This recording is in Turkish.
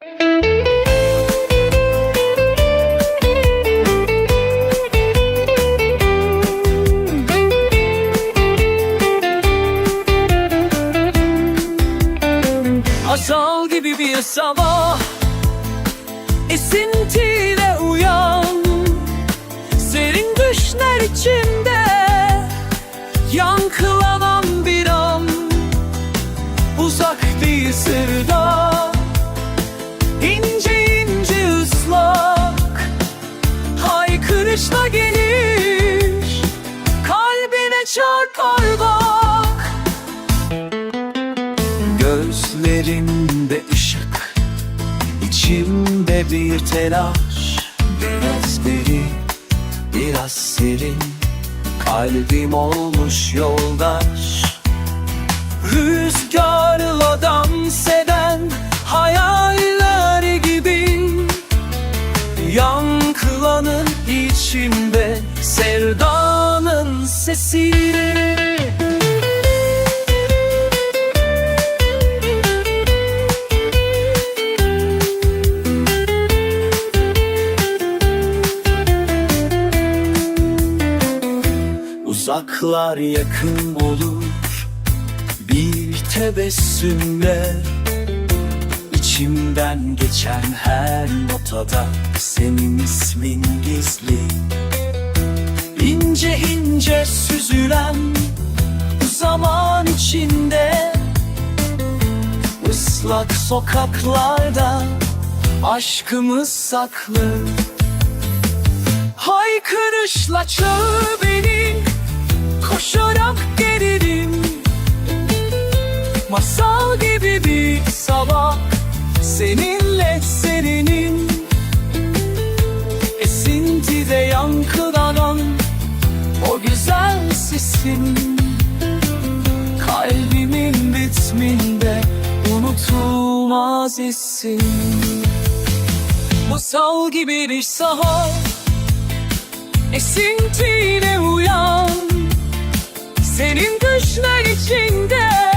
Asal gibi bir sabah Esintiyle uyan. Serin düşler içinde Yankılanan bir an. Uzak bir sırda Bak Gözlerinde ışık içimde bir telaş. Biraz deri Biraz serin Kalbim olmuş yoldaş. Rüzgarla dans eden Hayaller gibi. Yankılanır içimde Sevdanın sesi Uzaklar yakın olur. Bir tebessümle içimden geçen her notada Senin ismin gizli. İnce ince süzülen zaman içinde ıslak sokaklarda aşkımız saklı. Haykırışla beni Koşarak gelirim Masal gibi bir sabah Seninle serinin. Esintide yankılanan O güzel sesin. Kalbimin ritminde Unutulmaz isim Masal gibi bir sahar Esintiyle uyan Senin düşler içinde